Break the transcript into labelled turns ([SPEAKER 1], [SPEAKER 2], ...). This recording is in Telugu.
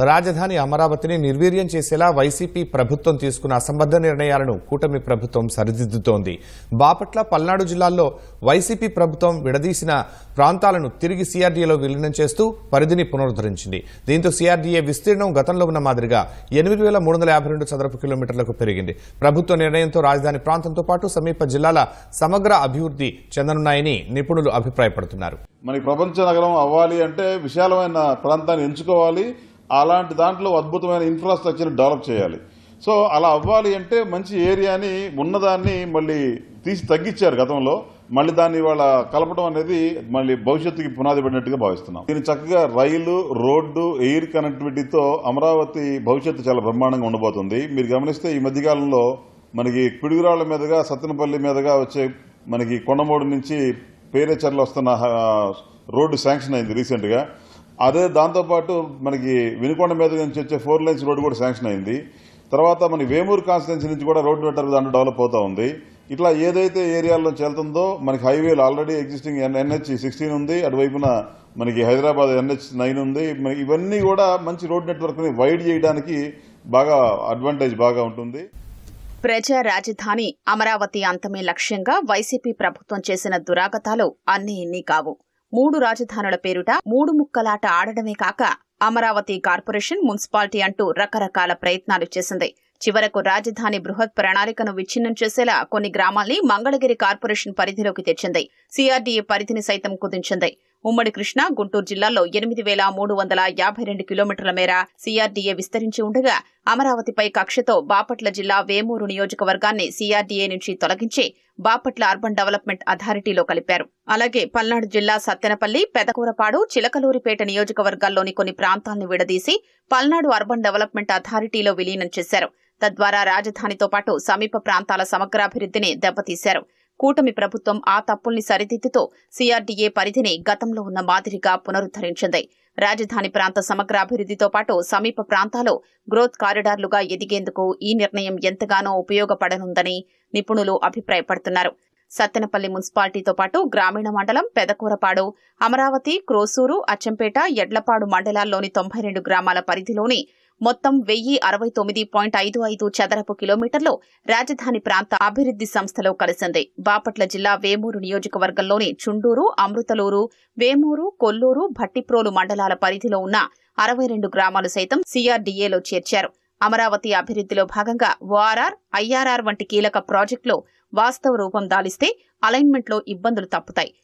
[SPEAKER 1] రాజధాని అమరావతిని నిర్వీర్యం చేసేలా వైసీపీ ప్రభుత్వం తీసుకున్న అసంబద్ధ నిర్ణయాలను కూటమి ప్రభుత్వం సరిదిద్దుతోంది. బాపట్ల పల్నాడు జిల్లాల్లో వైసీపీ ప్రభుత్వం విడదీసిన ప్రాంతాలను తిరిగి సీఆర్డీఏలో విలీనం చేస్తూ పరిధిని పునరుద్ధరించింది. దీంతో సీఆర్డీఏ విస్తీర్ణం గతంలో ఉన్న మాదిరిగా ఎనిమిది వేల మూడు వందల యాభై రెండు చదరపు కిలోమీటర్లకు పెరిగింది. ప్రభుత్వ నిర్ణయంతో రాజధాని ప్రాంతంతో పాటు సమీప జిల్లాల సమగ్ర అభివృద్ధి చెందనున్నాయని నిపుణులు అభిప్రాయపడుతున్నారు.
[SPEAKER 2] మనకి ప్రపంచ నగరం అవ్వాలి అంటే విశాలమైన ప్రాంతాన్ని ఎంచుకోవాలి. అలాంటి దాంట్లో అద్భుతమైన ఇన్ఫ్రాస్ట్రక్చర్ డెవలప్ చేయాలి. సో అలా అవ్వాలి అంటే మంచి ఏరియాని ఉన్నదాన్ని మళ్ళీ తీసి తగ్గించారు గతంలో. మళ్ళీ దాన్ని వాళ్ళ కలపడం అనేది మళ్ళీ భవిష్యత్తుకి పునాది పడినట్టుగా భావిస్తున్నాం. దీన్ని చక్కగా రైలు రోడ్డు ఎయిర్ కనెక్టివిటీతో అమరావతి భవిష్యత్తు చాలా బ్రహ్మాండంగా ఉండబోతుంది. మీరు గమనిస్తే ఈ మధ్యకాలంలో మనకి పిడుగురాళ్ళ మీదుగా సత్తెనపల్లి మీదుగా వచ్చే మనకి కొండమూడు నుంచి పేరేచర్లు వస్తున్న రోడ్డు శాంక్షన్ అయింది రీసెంట్గా. అదే దాంతోపాటు మనకి వినుకొండ మీద నుంచి వచ్చే ఫోర్ లైన్స్ రోడ్డు కూడా శాంక్షన్ అయింది. తర్వాత మనకి వేమూరు కాన్స్టిట్యున్సీ నుంచి కూడా రోడ్డు నెట్వర్క్ దాంట్లో డెవలప్ అవుతా ఉంది. ఇట్లా ఏదైతే ఏరియాల్లో వెళ్తుందో మనకి హైవేలు ఆల్రెడీ ఎగ్జిస్టింగ్ ఎన్హెచ్ సిక్స్టీన్ ఉంది. అటువైపున మనకి హైదరాబాద్ ఎన్హెచ్ నైన్ ఉంది. ఇవన్నీ కూడా మంచి రోడ్ నెట్వర్క్ని వైడ్ చేయడానికి బాగా అడ్వాంటేజ్ బాగా ఉంటుంది.
[SPEAKER 3] ప్రజా రాజధాని అమరావతి అంతమే లక్ష్యంగా వైసీపీ ప్రభుత్వం చేసిన దురాగతాలు అన్ని ఇన్ని కావు. మూడు రాజధానుల పేరుట మూడు ముక్కలాట ఆడడమే కాక అమరావతి కార్పొరేషన్ మున్సిపాలిటీ అంటూ రకరకాల ప్రయత్నాలు చేసింది. చివరకు రాజధాని బృహత్ ప్రణాళికను విచ్ఛిన్నం చేసేలా కొన్ని గ్రామాల్ని మంగళగిరి కార్పొరేషన్ పరిధిలోకి తెచ్చింది. సిఆర్డీఏ పరిధిని సైతం కుదించింది. ఉమ్మడి కృష్ణా గుంటూరు జిల్లాల్లో ఎనిమిది వేల మూడు వందల యాభై రెండు కిలోమీటర్ల మేర సీఆర్డీఏ విస్తరించి ఉండగా అమరావతిపై కక్షతో బాపట్ల జిల్లా వేమూరు నియోజకవర్గాన్ని సీఆర్డీఏ నుంచి తొలగించి బాపట్ల అర్బన్ డెవలప్మెంట్ అథారిటీలో కలిపారు. అలాగే పల్నాడు జిల్లా సత్తెనపల్లి పెదకూరపాడు చిలకలూరిపేట నియోజకవర్గాల్లోని కొన్ని ప్రాంతాలను విడదీసి పల్నాడు అర్బన్ డెవలప్మెంట్ అథారిటీలో విలీనం చేశారు. తద్వారా రాజధానితో పాటు సమీప ప్రాంతాల సమగ్రాభివృద్ధిని దెబ్బతీశారు. కూటమి ప్రభుత్వం ఆ తప్పుల్ని సరిదిద్దుతో సీఆర్డీఏ పరిధిని గతంలో ఉన్న మాదిరిగా పునరుద్ధరించింది. రాజధాని ప్రాంత సమగ్రాభివృద్ధితో పాటు సమీప ప్రాంతాలు గ్రోత్ కారిడార్లుగా ఎదిగేందుకు ఈ నిర్ణయం ఎంతగానో ఉపయోగపడనుందని నిపుణులు అభిప్రాయపడుతున్నారు. సత్తెనపల్లి మున్సిపాలిటీతో పాటు గ్రామీణ మండలం పెదకూరపాడు అమరావతి క్రోసూరు అచ్చంపేట ఎడ్లపాడు మండలాల్లోని తొంభై రెండు గ్రామాల పరిధిలోని మొత్తం వెయ్యి అరవై తొమ్మిది పాయింట్ ఐదు ఐదు చదరపు కిలోమీటర్లు రాజధాని ప్రాంత అభివృద్ది సంస్థలో కలిసింది. బాపట్ల జిల్లా వేమూరు నియోజకవర్గంలోని చుండూరు అమృతలూరు వేమూరు కొల్లూరు భట్టిప్రోలు మండలాల పరిధిలో ఉన్న అరవై రెండు గ్రామాలు సైతం సీఆర్డీఏలో చేర్చారు. అమరావతి అభివృద్దిలో భాగంగా ఓఆర్ఆర్ ఐఆర్ఆర్ వంటి కీలక ప్రాజెక్టులు వాస్తవ రూపం దాలిస్తే అలైన్మెంట్లో ఇబ్బందులు తప్పుతాయి.